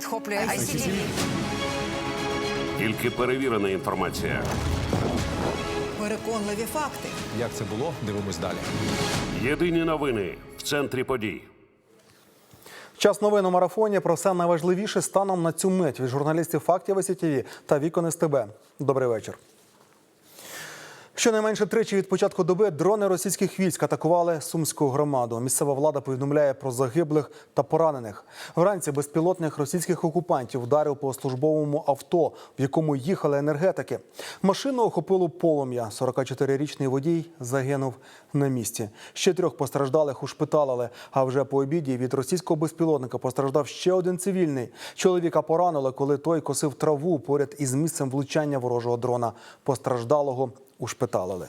підхоплює ICTV. Тільки перевірена інформація. Переконливі факти. Як це було? Дивимось далі. Єдині новини в центрі подій. Час новин у марафоні про все найважливіше станом на цю мить від журналістів фактів СІТІВІ та вікон СТБ. Добрий вечір. Щонайменше тричі від початку доби дрони російських військ атакували сумську громаду. Місцева влада повідомляє про загиблих та поранених. Вранці безпілотних російських окупантів вдарив по службовому авто, в якому їхали енергетики. Машину охопило полум'я. 44-річний водій загинув на місці. Ще трьох постраждалих ушпиталили. А вже по обіді від російського безпілотника постраждав ще один цивільний. Чоловіка поранили, коли той косив траву поряд із місцем влучання ворожого дрона. Постраждалого ушпиталили.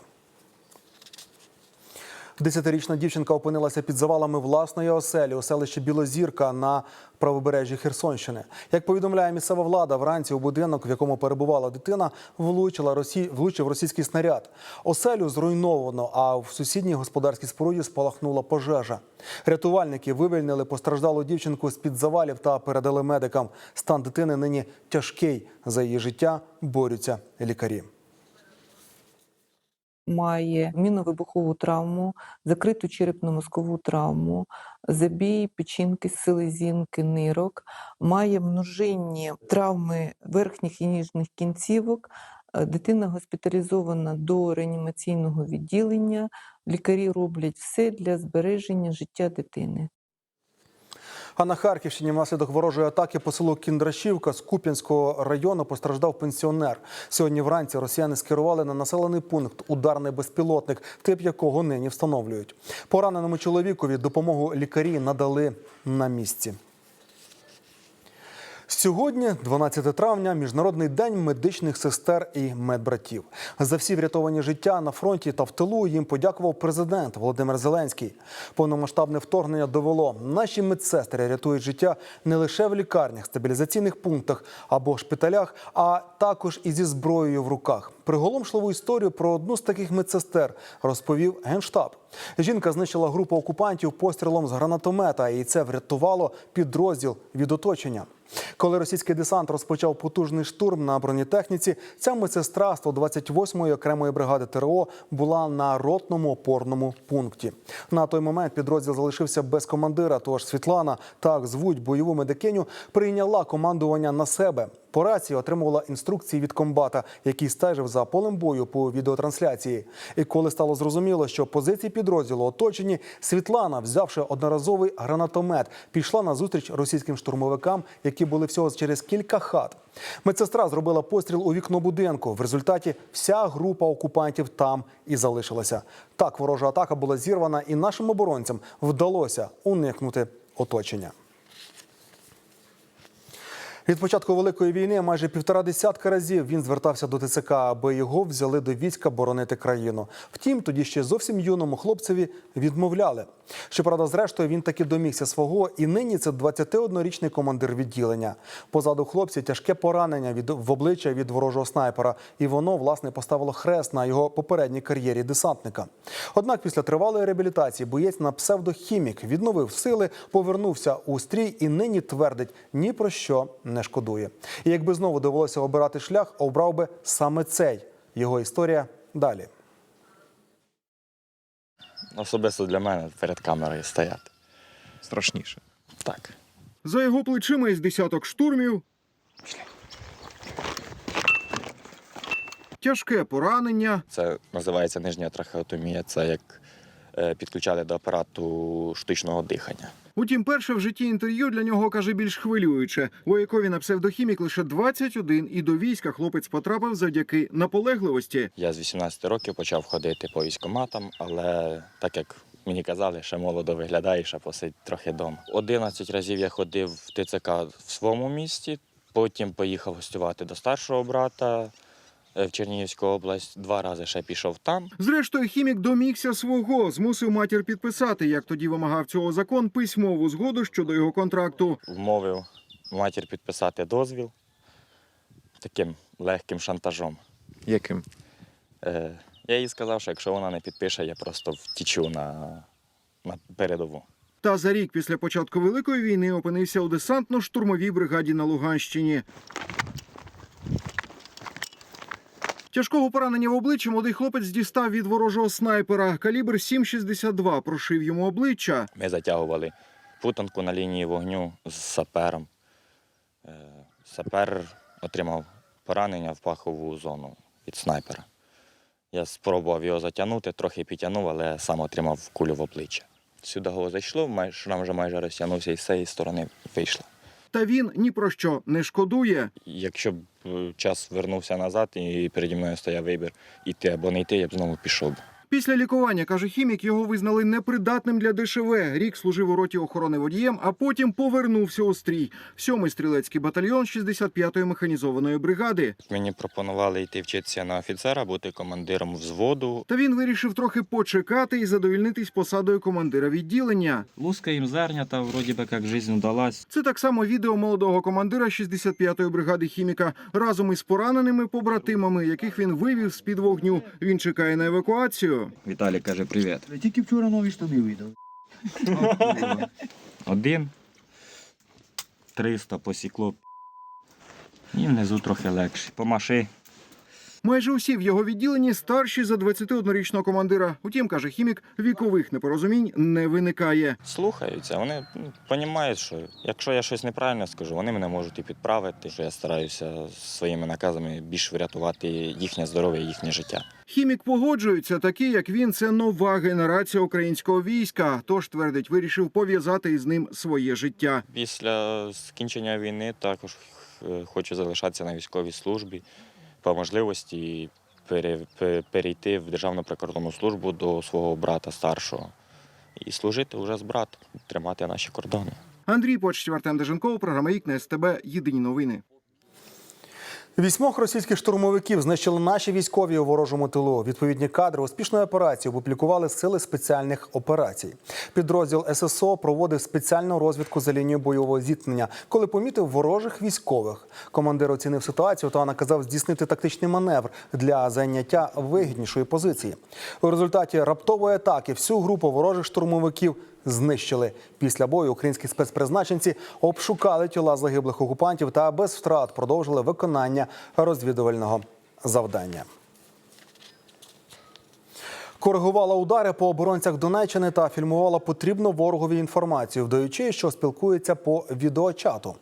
Десятирічна дівчинка опинилася під завалами власної оселі у селищі Білозірка на правобережжі Херсонщини. Як повідомляє місцева влада, вранці у будинок, в якому перебувала дитина, влучила росі... влучив російський снаряд. Оселю зруйновано, а в сусідній господарській споруді спалахнула пожежа. Рятувальники вивільнили постраждалу дівчинку з під завалів та передали медикам. Стан дитини нині тяжкий. За її життя борються лікарі. Має міновибухову травму, закриту черепно-мозкову травму, забій печінки, селезінки, нирок, має множинні травми верхніх і ніжних кінцівок. Е, Дитина госпіталізована до реанімаційного відділення. Лікарі роблять все для збереження життя дитини. А на Харківщині внаслідок ворожої атаки по селу Кіндрашівка з Куп'янського району постраждав пенсіонер. Сьогодні вранці росіяни скерували на населений пункт ударний безпілотник, тип якого нині встановлюють. Пораненому чоловікові допомогу лікарі надали на місці. Сьогодні, 12 травня, міжнародний день медичних сестер і медбратів. За всі врятовані життя на фронті та в тилу їм подякував президент Володимир Зеленський. Повномасштабне вторгнення довело. Наші медсестри рятують життя не лише в лікарнях, стабілізаційних пунктах або шпиталях, а також і зі зброєю в руках. Приголомшливу історію про одну з таких медсестер розповів генштаб. Жінка знищила групу окупантів пострілом з гранатомета, і це врятувало підрозділ від оточення. Коли російський десант розпочав потужний штурм на бронетехніці, ця медсестра 128-ї окремої бригади ТРО була на ротному опорному пункті. На той момент підрозділ залишився без командира. Тож Світлана, так звуть бойову медикиню, прийняла командування на себе. По рації отримувала інструкції від комбата, який стежив за полем бою по відеотрансляції. І коли стало зрозуміло, що позиції підрозділу оточені, Світлана, взявши одноразовий гранатомет, пішла на зустріч російським штурмовикам, які були всього через кілька хат. Медсестра зробила постріл у вікно будинку. В результаті вся група окупантів там і залишилася. Так ворожа атака була зірвана, і нашим оборонцям вдалося уникнути оточення. Від початку великої війни майже півтора десятка разів він звертався до ТЦК, аби його взяли до війська боронити країну. Втім, тоді ще зовсім юному хлопцеві відмовляли. Щоправда, зрештою він таки домігся свого, і нині це 21-річний командир відділення. Позаду хлопця тяжке поранення від в обличчя від ворожого снайпера, і воно власне поставило хрест на його попередній кар'єрі десантника. Однак, після тривалої реабілітації боєць на псевдохімік відновив сили, повернувся у стрій і нині твердить ні про що не шкодує. І якби знову довелося обирати шлях, обрав би саме цей. Його історія далі. Особисто для мене перед камерою стояти. Страшніше. Так. За його плечима із десяток штурмів. Тяжке поранення. Це називається нижня трахеотомія. Це як е, підключали до апарату штучного дихання. Утім, перше в житті інтерв'ю для нього каже більш хвилююче. Воякові на псевдохімік лише 21, і до війська хлопець потрапив завдяки наполегливості. Я з 18 років почав ходити по військоматам, але так як мені казали, ще молодо виглядаєш, а посидь трохи вдома. 11 разів я ходив в ТЦК в своєму місті, потім поїхав гостювати до старшого брата в Чернігівську область. Два рази ще пішов там. Зрештою, хімік домігся свого, змусив матір підписати, як тоді вимагав цього закон, письмову згоду щодо його контракту. Вмовив матір підписати дозвіл таким легким шантажом. Яким? Е, я їй сказав, що якщо вона не підпише, я просто втічу на, на передову. Та за рік після початку великої війни опинився у десантно-штурмовій бригаді на Луганщині. Тяжкого поранення в обличчі молодий хлопець дістав від ворожого снайпера. Калібр 7,62 прошив йому обличчя. Ми затягували путанку на лінії вогню з сапером. Е, Сапер отримав поранення в пахову зону від снайпера. Я спробував його затягнути, трохи підтягнув, але сам отримав кулю в обличчя. Сюди його зайшло, шрам вже майже розтягнувся і з цієї сторони вийшло. Та він ні про що не шкодує. Якщо б е, час вернувся назад і переді мною стояв вибір іти або не йти, я б знову пішов. Після лікування, каже хімік, його визнали непридатним для ДШВ. Рік служив у роті охорони водієм, а потім повернувся у стрій. Сьомий стрілецький батальйон 65-ї механізованої бригади. Мені пропонували йти вчитися на офіцера, бути командиром взводу. Та він вирішив трохи почекати і задовільнитись посадою командира відділення. Лускаем зернята, вроде бы как жизнь удалась. Це так само відео молодого командира 65-ї бригади хіміка разом із пораненими побратимами, яких він вивів з під вогню. Він чекає на евакуацію. Віталій каже привіт. Тільки вчора нові штани видав. Один. 300 посікло. І внизу трохи легше. Помаши. Майже усі в його відділенні старші за 21-річного командира. Утім, каже хімік, вікових непорозумінь не виникає. Слухаються, вони ну, розуміють, що якщо я щось неправильно скажу, вони мене можуть і підправити. Що я стараюся своїми наказами більш врятувати їхнє здоров'я, їхнє життя. Хімік погоджується, такий як він, це нова генерація українського війська. Тож твердить, вирішив пов'язати із ним своє життя. Після скінчення війни також е, хочу залишатися на військовій службі по можливості пере- перейти в Державну прикордонну службу до свого брата старшого і служити вже з братом, тримати наші кордони. Андрій Почтів, Артем Деженков, програма «Вікна СТБ. Єдині новини. Вісьмох російських штурмовиків знищили наші військові у ворожому тилу. Відповідні кадри успішної операції опублікували сили спеціальних операцій. Підрозділ ССО проводив спеціальну розвідку за лінією бойового зіткнення, коли помітив ворожих військових. Командир оцінив ситуацію та наказав здійснити тактичний маневр для зайняття вигіднішої позиції. У результаті раптової атаки всю групу ворожих штурмовиків знищили. Після бою українські спецпризначенці обшукали тіла загиблих окупантів та без втрат продовжили виконання розвідувального завдання. Коригувала удари по оборонцях Донеччини та фільмувала потрібну ворогові інформацію, вдаючи, що спілкується по відеочату.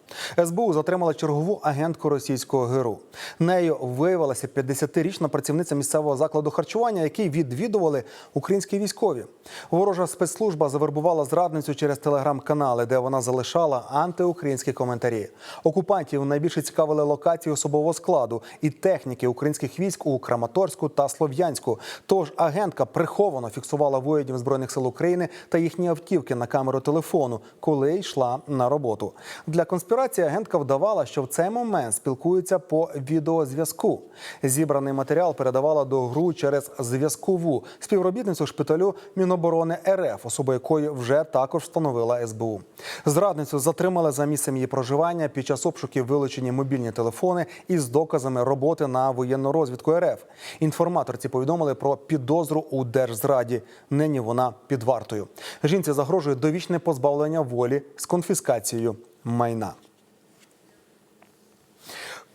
СБУ затримала чергову агентку російського ГРУ. Нею виявилася 50-річна працівниця місцевого закладу харчування, який відвідували українські військові. Ворожа спецслужба завербувала зрадницю через телеграм-канали, де вона залишала антиукраїнські коментарі. Окупантів найбільше цікавили локації особового складу і техніки українських військ у Краматорську та Слов'янську. Тож агентка приховано фіксувала воїнів збройних сил України та їхні автівки на камеру телефону, коли йшла на роботу. Для конспірації агентка вдавала, що в цей момент спілкується по відеозв'язку. Зібраний матеріал передавала до ГРУ через зв'язкову співробітницю шпиталю Міноборони РФ, особу якої вже також встановила СБУ. Зрадницю затримали за місцем її проживання. Під час обшуків вилучені мобільні телефони із доказами роботи на воєнну розвідку РФ. Інформаторці повідомили про підозру у держзраді. Нині вона під вартою. Жінці загрожує довічне позбавлення волі з конфіскацією майна.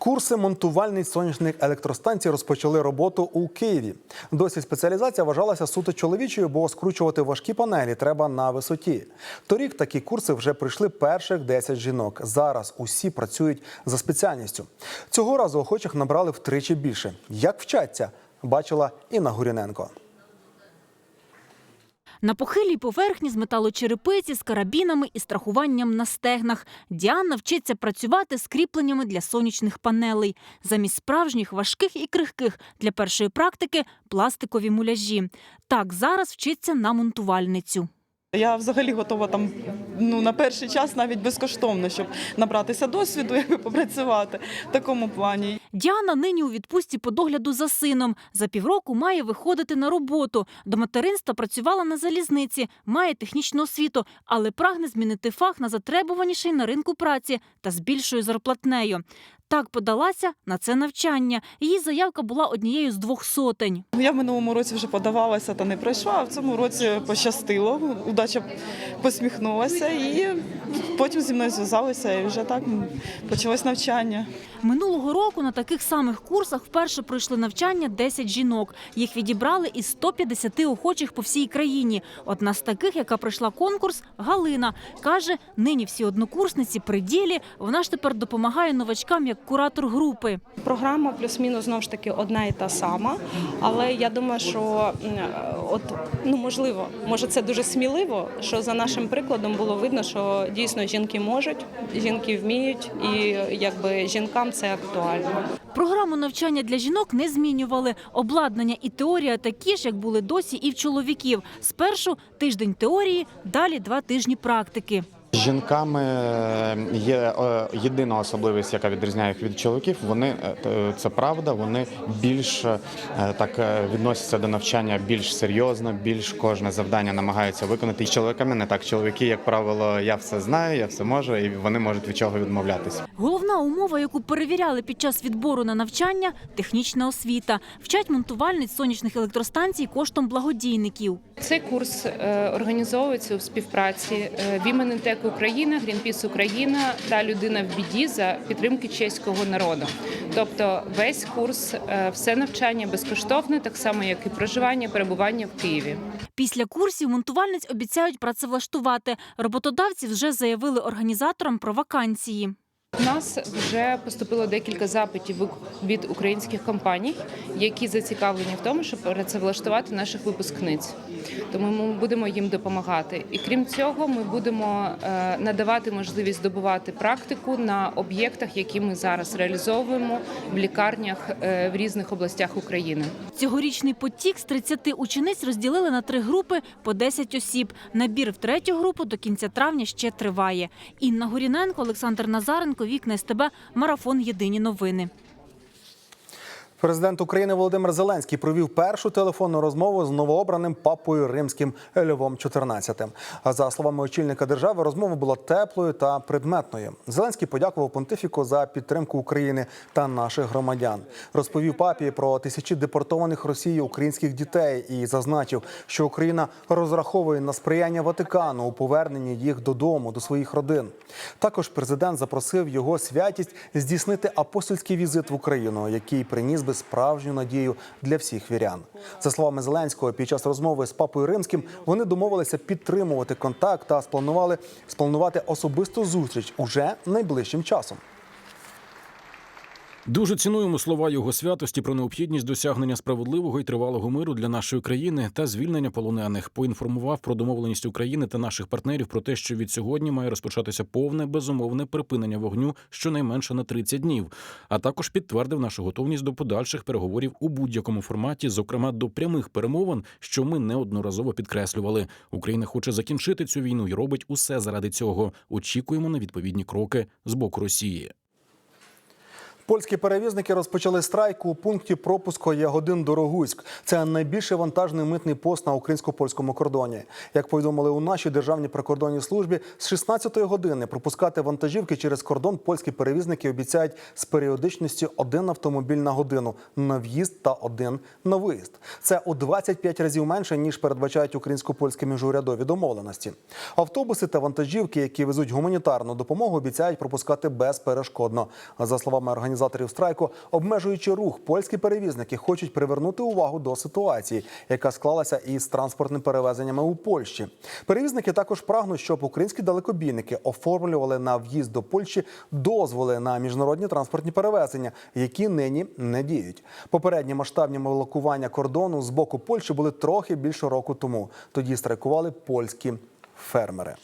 Курси монтувальних сонячних електростанцій розпочали роботу у Києві. Досі спеціалізація вважалася суто чоловічою, бо скручувати важкі панелі треба на висоті. Торік такі курси вже пройшли перших 10 жінок. Зараз усі працюють за спеціальністю. Цього разу охочих набрали втричі більше. Як вчаться, бачила Інна Гуріненко. На похилій поверхні з металочерепиці, з карабінами і страхуванням на стегнах Діана вчиться працювати з кріпленнями для сонячних панелей. Замість справжніх важких і крихких для першої практики пластикові муляжі. Так зараз вчиться на монтувальницю. Я взагалі готова там ну на перший час навіть безкоштовно, щоб набратися досвіду, якби попрацювати в такому плані. Діана нині у відпустці по догляду за сином. За півроку має виходити на роботу. До материнства працювала на залізниці, має технічну освіту, але прагне змінити фах на затребуваніший на ринку праці та з більшою зарплатнею. Так подалася на це навчання. Її заявка була однією з двох сотень. Я в минулому році вже подавалася та не пройшла, а в цьому році пощастило. Удача посміхнулася і потім зі мною зв'язалися і вже так почалось навчання. Минулого року на таких самих курсах вперше пройшли навчання 10 жінок. Їх відібрали із 150 охочих по всій країні. Одна з таких, яка пройшла конкурс, Галина каже: нині всі однокурсниці при ділі. Вона ж тепер допомагає новачкам як куратор групи. Програма плюс-мінус знову ж таки одна і та сама. Але я думаю, що от ну можливо, може це дуже сміливо, що за нашим прикладом було видно, що дійсно жінки можуть, жінки вміють, і якби жінкам це актуально. Програму навчання для жінок не змінювали. Обладнання і теорія такі ж, як були досі, і в чоловіків. Спершу тиждень теорії, далі два тижні практики. З Жінками е, є е, єдина особливість, яка відрізняє їх від чоловіків. Вони е, це правда, вони більш так відносяться до навчання більш серйозно, більш кожне завдання намагаються виконати. І з чоловіками не так. Чоловіки, як правило, я все знаю, я все можу, і вони можуть від чого відмовлятися. Головна умова, яку перевіряли під час відбору на навчання технічна освіта. Вчать монтувальниць сонячних електростанцій коштом благодійників. Цей курс організовується у співпраці е, Україна, Грінпіс Україна та людина в біді за підтримки чеського народу. Тобто весь курс, е, все навчання безкоштовне, так само як і проживання, перебування в Києві. Після курсів монтувальниць обіцяють працевлаштувати. Роботодавці вже заявили організаторам про вакансії. Нас вже поступило декілька запитів від українських компаній, які зацікавлені в тому, щоб працевлаштувати наших випускниць. Тому ми будемо їм допомагати. І крім цього, ми будемо е, надавати можливість здобувати практику на об'єктах, які ми зараз реалізовуємо в лікарнях е, в різних областях України. Цьогорічний потік з 30 учениць розділили на три групи по 10 осіб. Набір в третю групу до кінця травня ще триває. Інна Горіненко, Олександр Назаренко, Вікна СТБ, Марафон Єдині новини. Президент України Володимир Зеленський провів першу телефонну розмову з новообраним папою римським Львом XIV. А за словами очільника держави, розмова була теплою та предметною. Зеленський подякував понтифіку за підтримку України та наших громадян. Розповів папі про тисячі депортованих Росією українських дітей і зазначив, що Україна розраховує на сприяння Ватикану у поверненні їх додому, до своїх родин. Також президент запросив його святість здійснити апостольський візит в Україну, який приніс би справжню надію для всіх вірян. За словами Зеленського, під час розмови з папою римським вони домовилися підтримувати контакт та спланували спланувати особисту зустріч уже найближчим часом. Дуже цінуємо слова його святості про необхідність досягнення справедливого і тривалого миру для нашої країни та звільнення полонених. Поінформував про домовленість України та наших партнерів про те, що від сьогодні має розпочатися повне безумовне припинення вогню щонайменше на 30 днів. А також підтвердив нашу готовність до подальших переговорів у будь-якому форматі, зокрема до прямих перемовин, що ми неодноразово підкреслювали. Україна хоче закінчити цю війну і робить усе заради цього. Очікуємо на відповідні кроки з боку Росії. Польські перевізники розпочали страйк у пункті пропуску Ягодин Дорогуськ. Це найбільший вантажний митний пост на українсько-польському кордоні. Як повідомили у нашій державній прикордонній службі, з 16-ї години пропускати вантажівки через кордон польські перевізники обіцяють з періодичністю один автомобіль на годину на в'їзд та один на виїзд. Це у 25 разів менше ніж передбачають українсько-польські міжурядові домовленості. Автобуси та вантажівки, які везуть гуманітарну допомогу, обіцяють пропускати безперешкодно. За словами організації організаторів страйку, обмежуючи рух, польські перевізники хочуть привернути увагу до ситуації, яка склалася із транспортними перевезеннями у Польщі. Перевізники також прагнуть, щоб українські далекобійники оформлювали на в'їзд до Польщі дозволи на міжнародні транспортні перевезення, які нині не діють. Попередні масштабні блокування кордону з боку Польщі були трохи більше року тому. Тоді страйкували польські фермери.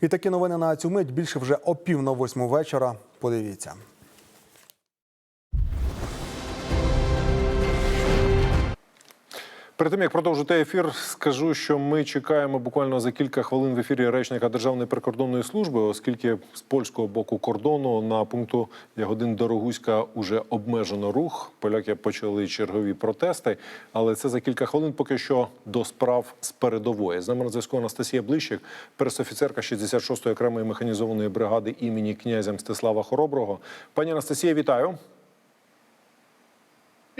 І такі новини на цю мить більше вже о пів на восьму вечора. Подивіться. Перед тим як продовжити ефір, скажу, що ми чекаємо буквально за кілька хвилин в ефірі речника Державної прикордонної служби, оскільки з польського боку кордону на пункту Ягодин Дорогуська уже обмежено рух. Поляки почали чергові протести, але це за кілька хвилин. Поки що до справ з передової. З нами на зв'язку Анастасія Блищик, пресофіцерка 66-ї окремої механізованої бригади імені князя Мстислава Хороброго. Пані Анастасія, вітаю.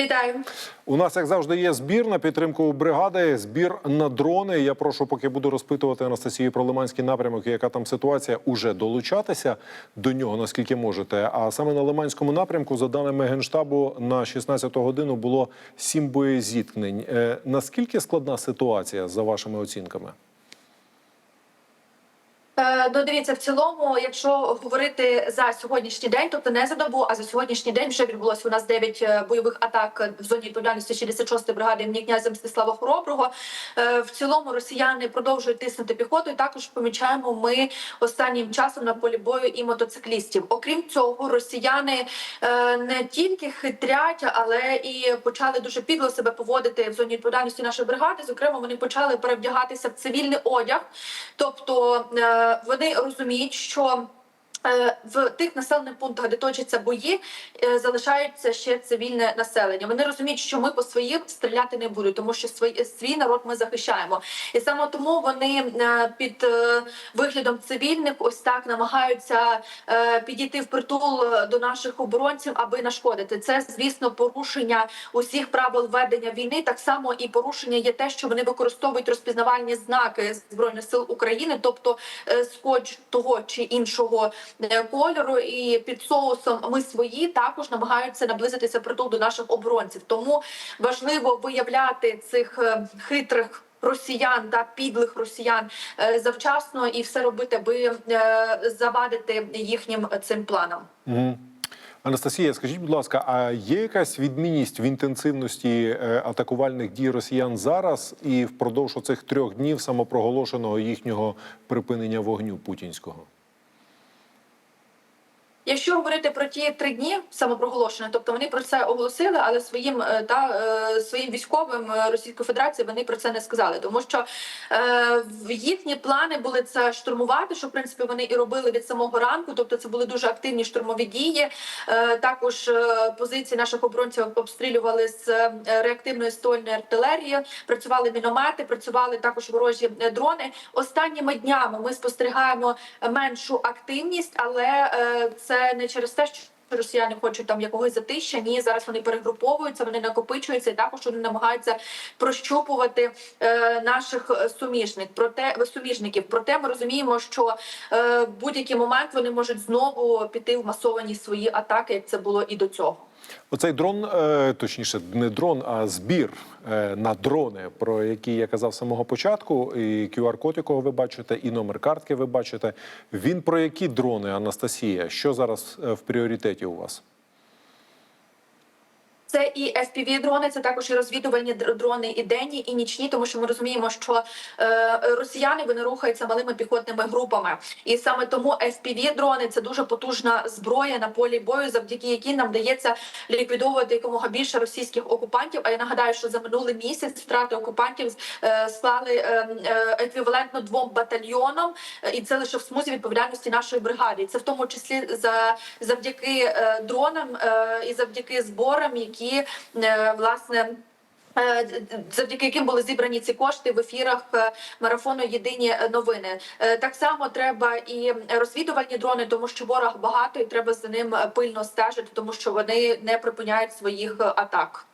Вітаю. У нас, як завжди, є збір на підтримку бригади, збір на дрони. Я прошу, поки буду розпитувати Анастасію про Лиманський напрямок, яка там ситуація, уже долучатися до нього, наскільки можете. А саме на Лиманському напрямку, за даними Генштабу, на 16-ту годину було сім боєзіткнень. Е, наскільки складна ситуація за вашими оцінками? Е, Ну, дивіться, в цілому, якщо говорити за сьогоднішній день, тобто не за добу, а за сьогоднішній день вже відбулося у нас 9 бойових атак в зоні відповідальності 66-ї бригади імені князя Мстислава Хороброго. Е, В цілому росіяни продовжують тиснути піхоту. І також помічаємо ми останнім часом на полі бою і мотоциклістів. Окрім цього, росіяни е, не тільки хитрять, але і почали дуже підло себе поводити в зоні відповідальності нашої бригади. Зокрема, вони почали перевдягатися в цивільний одяг, тобто е, вони розуміють, що е, в тих населених пунктах, де точаться бої, е, залишається ще цивільне населення. Вони розуміють, що ми по своїм стріляти не будуть, тому що свій, свій народ ми захищаємо. І саме тому вони е, під е, виглядом цивільних ось так намагаються е, підійти в притул е, до наших оборонців, аби нашкодити. Це звісно порушення усіх правил ведення війни. Так само і порушення є те, що вони використовують розпізнавальні знаки збройних сил України, тобто е, скотч того чи іншого е, кольору, і під соусом ми свої також намагаються наблизитися притул до наших оборонців. Тому важливо виявляти цих е, хитрих. Росіян та підлих росіян е, завчасно і все робити, аби е, завадити їхнім цим планам. Угу. Анастасія, скажіть, будь ласка, а є якась відмінність в інтенсивності е, атакувальних дій росіян зараз і впродовж оцих трьох днів самопроголошеного їхнього припинення вогню путінського? Якщо говорити про ті три дні самопроголошення, тобто вони про це оголосили, але своїм е, та е, своїм військовим е, Російської Федерації вони про це не сказали, тому що е, їхні плани були це штурмувати, що в принципі вони і робили від самого ранку. Тобто це були дуже активні штурмові дії. Е, також е, позиції наших оборонців обстрілювали з реактивної ствольної артилерії, працювали міномети, працювали також ворожі дрони. Останніми днями ми спостерігаємо меншу активність, але е, це не через те, що. Росіяни хочуть там якогось затища. Ні, зараз вони перегруповуються, вони накопичуються, і також вони намагаються прощупувати е, наших е, суміжник. Проте суміжників. Проте ми розуміємо, що е, в будь-який момент вони можуть знову піти в масовані свої атаки, як це було і до цього. Оцей дрон, е, точніше, не дрон, а збір е, на дрони, про які я казав з самого початку, і QR-код, якого ви бачите, і номер картки ви бачите. Він про які дрони, Анастасія? Що зараз е, в пріоритеті у вас? Це і fpv дрони, це також і розвідувальні др- дрони, і денні, і нічні, тому що ми розуміємо, що е, росіяни вони рухаються малими піхотними групами, і саме тому fpv дрони це дуже потужна зброя на полі бою, завдяки якій нам вдається ліквідовувати якомога більше російських окупантів. А я нагадаю, що за минулий місяць втрати окупантів е, склали е, еквівалентно двом батальйонам, і це лише в смузі відповідальності нашої бригади. Це в тому числі за завдяки дронам і завдяки зборам, які е, власне. е, Завдяки яким були зібрані ці кошти в ефірах е, марафону Єдині новини так само треба і розвідувальні дрони, тому що ворог багато, і треба за ним пильно стежити, тому що вони не припиняють своїх атак.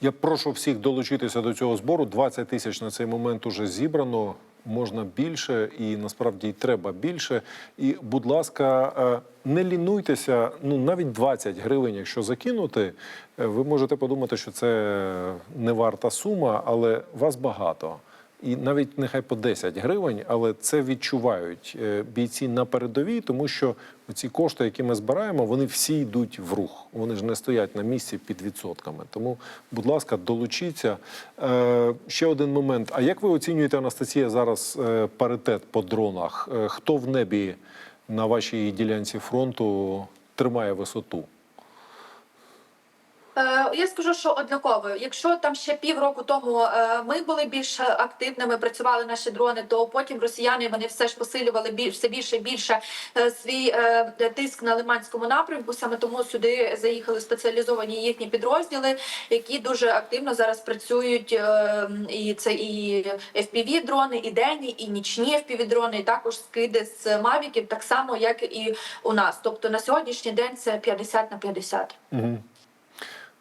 Я прошу всіх долучитися до цього збору. 20 тисяч на цей момент уже зібрано. Можна більше, і насправді й треба більше. І, будь ласка, е, не лінуйтеся. Ну навіть 20 гривень, якщо закинути, е, ви можете подумати, що це не варта сума, але вас багато. І навіть нехай по 10 гривень, але це відчувають е, бійці на передовій, тому що ці кошти, які ми збираємо, вони всі йдуть в рух. Вони ж не стоять на місці під відсотками. Тому, будь ласка, долучіться. Е, ще один момент. А як ви оцінюєте, Анастасія, зараз е, паритет по дронах? Е, хто в небі на вашій ділянці фронту тримає висоту? Е, Я скажу, що однаково. Якщо там ще півроку тому е, ми були більш активними, працювали наші дрони, то потім росіяни вони все ж посилювали все більше і більше е, свій тиск на лиманському напрямку. Саме тому сюди заїхали спеціалізовані їхні підрозділи, які дуже активно зараз працюють. І це і fpv дрони, і денні, і нічні fpv дрони, і також скиди з мавіків, так само як і у нас. Тобто на сьогоднішній день це 50 на 50. Угу.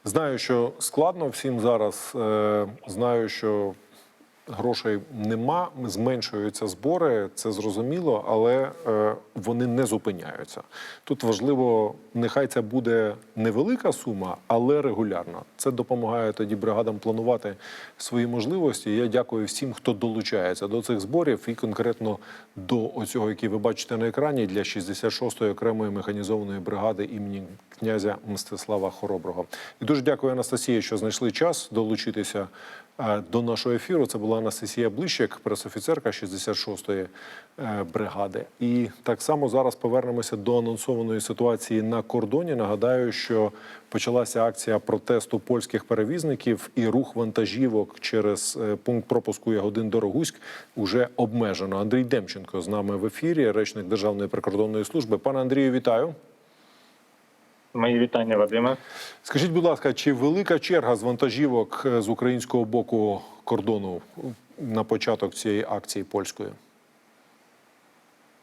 Знаю, що складно всім зараз. Е, знаю, що грошей нема, зменшуються збори, це зрозуміло, але е, вони не зупиняються. Тут важливо, нехай це буде невелика сума, але регулярна. Це допомагає тоді бригадам планувати свої можливості. Я дякую всім, хто долучається до цих зборів, і конкретно до оцього, який ви бачите на екрані, для 66-ї окремої механізованої бригади імені князя Мстислава Хороброго. І дуже дякую Анастасії, що знайшли час долучитися до нашого ефіру. Це була Анастасія Блищик, пресофіцерка 66-ї е, бригади. І так само зараз повернемося до анонсованої ситуації на кордоні. Нагадаю, що почалася акція протесту польських перевізників і рух вантажівок через е, пункт пропуску Ягодин Дорогуськ уже обмежено. Андрій Демченко з нами в ефірі, речник Державної прикордонної служби. Пане Андрію, вітаю. Мої вітання, Вадиме. Скажіть, будь ласка, чи велика черга з вантажівок е, з українського боку кордону на початок цієї акції польської?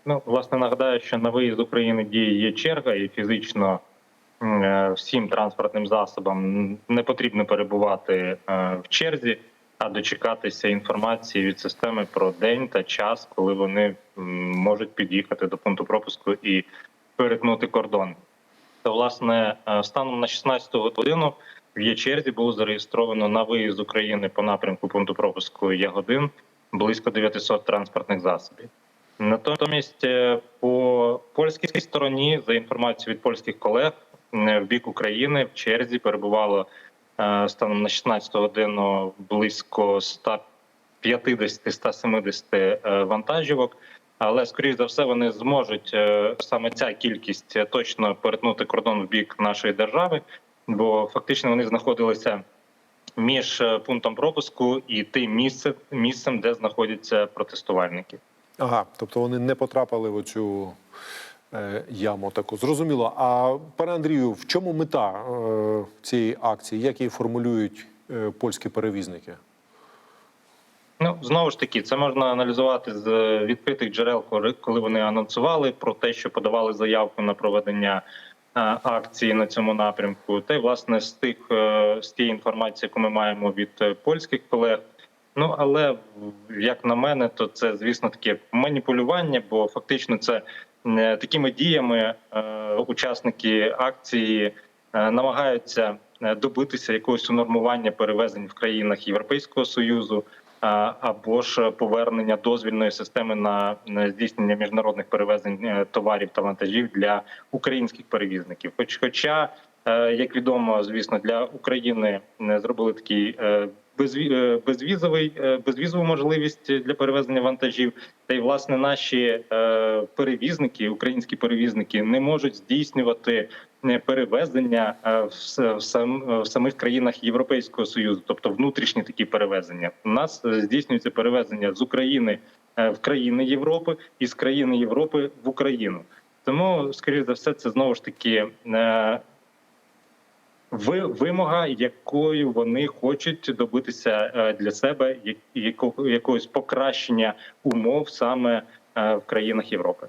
Ну, власне, нагадаю, що на виїзд України діє є черга, і фізично е, всім транспортним засобам не потрібно перебувати е, в черзі, а дочекатися інформації від системи про день та час, коли вони можуть під'їхати до пункту пропуску і перетнути кордон. То, власне, е, станом на 16 годину в Є-черзі було зареєстровано на виїзд з України по напрямку пункту пропуску Ягодин близько 900 транспортних засобів. Натомість е, по польській стороні, за інформацією від польських колег, в бік України в черзі перебувало е, станом на 16 годину близько 150-170 е, вантажівок. Але скоріш за все вони зможуть е, саме ця кількість е, точно перетнути кордон в бік нашої держави, бо фактично вони знаходилися між е, пунктом пропуску і тим місцем, місцем, де знаходяться протестувальники. Ага, тобто вони не потрапили в оцю е, яму таку. Зрозуміло. А пане Андрію, в чому мета е, цієї акції? Як її формулюють е, польські перевізники? Ну знову ж таки, це можна аналізувати з відкритих джерел, коли- вони анонсували про те, що подавали заявку на проведення е, акції на цьому напрямку. Та й власне з тих е, з тієї інформації, яку ми маємо від е, польських колег. Ну але як на мене, то це звісно таке маніпулювання, бо фактично це е, такими діями е, учасники акції е, намагаються е, добитися якогось унормування перевезень в країнах Європейського союзу або ж повернення дозвільної системи на здійснення міжнародних перевезень е, товарів та вантажів для українських перевізників. Хоч, хоча, е, як відомо, звісно, для України е, зробили такий безвізовий безвізову можливість для перевезення вантажів, та й власне наші перевізники, українські перевізники, не можуть здійснювати перевезення е, в самих країнах Європейського союзу, тобто внутрішні такі перевезення. У нас е, здійснюється перевезення з України е, в країни Європи і з країни Європи в Україну. Тому, скоріш за все, це знову ж таки е, ви- вимога, якою вони хочуть добитися е, для себе як- яко- якогось покращення умов саме е, в країнах Європи.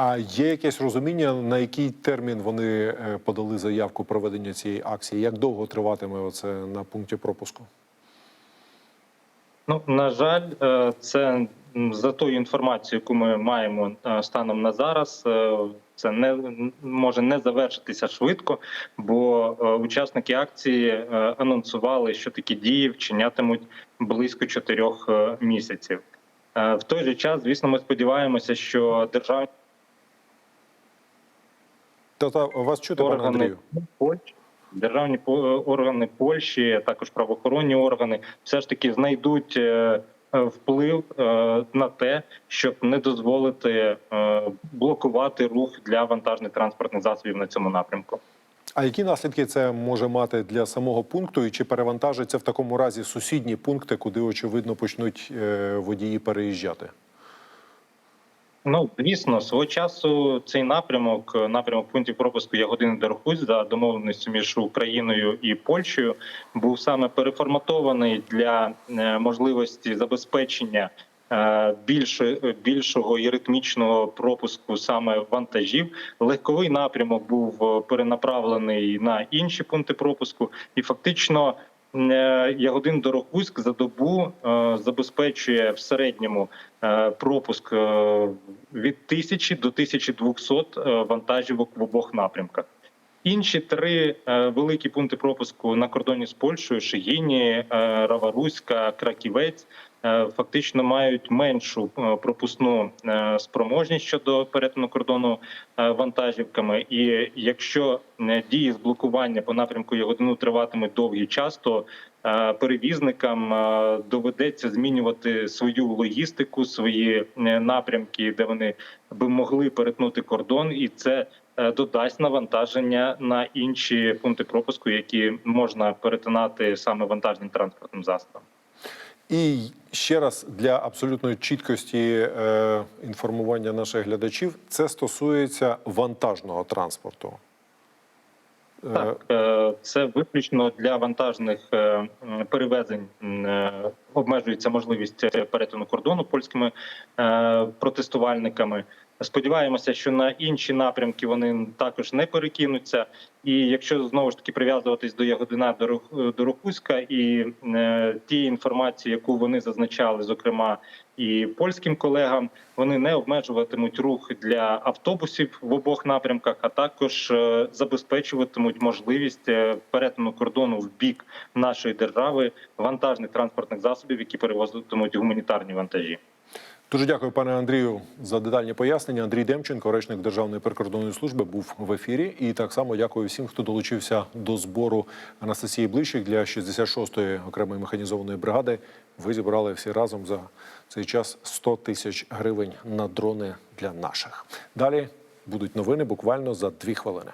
А є якесь розуміння, на який термін вони е, подали заявку проведення цієї акції? Як довго триватиме оце на пункті пропуску? Ну на жаль, е, це за тою інформацією, яку ми маємо е, станом на зараз. Це не може не завершитися швидко, бо учасники акції анонсували, що такі дії вчинятимуть близько чотирьох місяців. В той же час, звісно, ми сподіваємося, що державні Та-та, вас чути, пане органи Андрію? Польщі, державні органи Польщі, також правоохоронні органи, все ж таки знайдуть е, е, вплив е, на те, щоб не дозволити блокувати рух для вантажних транспортних засобів на цьому напрямку. А які наслідки це може мати для самого пункту, і чи перевантажиться в такому разі сусідні пункти, куди очевидно почнуть водії переїжджати? Ну, звісно, свого часу цей напрямок, напрямок пунктів пропуску Ягодини Дорогусь за домовленістю між Україною і Польщею, був саме переформатований для е, можливості забезпечення е, більше, більшого і ритмічного пропуску саме вантажів. Легковий напрямок був е, перенаправлений на інші пункти пропуску, і фактично. Е, Ягодин Дорогуськ за добу е, забезпечує в середньому е, пропуск від 1000 до 1200 е, вантажівок в обох напрямках. Інші три великі пункти пропуску на кордоні з Польщею Шигіні, Раваруська, Краківець. Е, Фактично мають меншу е, пропускну е, спроможність щодо перетину кордону вантажівками. І якщо дії з блокування по напрямку Ягодину триватимуть довгий час, то перевізникам доведеться змінювати свою логістику, свої напрямки, де вони би могли перетнути кордон, і це додасть навантаження на інші пункти пропуску, які можна перетинати саме вантажним транспортним засобом. І ще раз для абсолютної чіткості е, інформування наших глядачів, це стосується вантажного транспорту. Е, Так, е, це виключно для вантажних е, перевезень е, обмежується можливість е, перетину кордону польськими е, протестувальниками. Сподіваємося, що на інші напрямки вони також не перекинуться. І якщо знову ж таки прив'язуватись до Ягодина до Рухуська і е, ті інформації, яку вони зазначали, зокрема і польським колегам, вони не обмежуватимуть рух для автобусів в обох напрямках, а також е, забезпечуватимуть можливість е, перетину кордону в бік нашої держави вантажних транспортних засобів, які перевозитимуть гуманітарні вантажі. Дуже дякую, пане Андрію, за детальні пояснення. Андрій Демченко, речник Державної прикордонної служби, був в ефірі. І так само дякую всім, хто долучився до збору Анастасії Блищик для 66-ї окремої механізованої бригади. Ви зібрали всі разом за цей час 100 тисяч гривень на дрони для наших. Далі будуть новини буквально за дві хвилини.